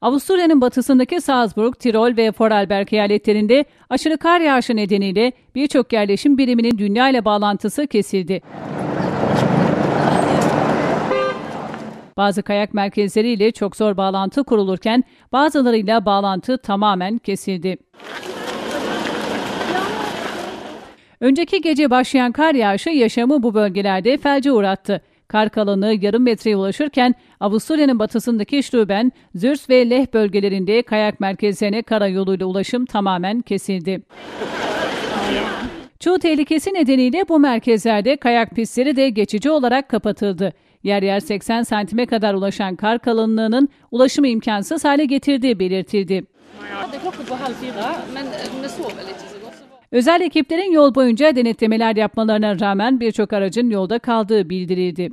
Avusturya'nın batısındaki Salzburg, Tirol ve Vorarlberg eyaletlerinde aşırı kar yağışı nedeniyle birçok yerleşim biriminin dünya ile bağlantısı kesildi. Bazı kayak merkezleriyle çok zor bağlantı kurulurken bazılarıyla bağlantı tamamen kesildi. Önceki gece başlayan kar yağışı yaşamı bu bölgelerde felce uğrattı. Kar kalınlığı yarım metreye ulaşırken Avusturya'nın batısındaki Stüben, Zürs ve Leh bölgelerinde kayak merkezlerine karayoluyla ulaşım tamamen kesildi. Çığ tehlikesi nedeniyle bu merkezlerde kayak pistleri de geçici olarak kapatıldı. Yer yer 80 santime kadar ulaşan kar kalınlığının ulaşımı imkansız hale getirdiği belirtildi. Özel ekiplerin yol boyunca denetlemeler yapmalarına rağmen birçok aracın yolda kaldığı bildirildi.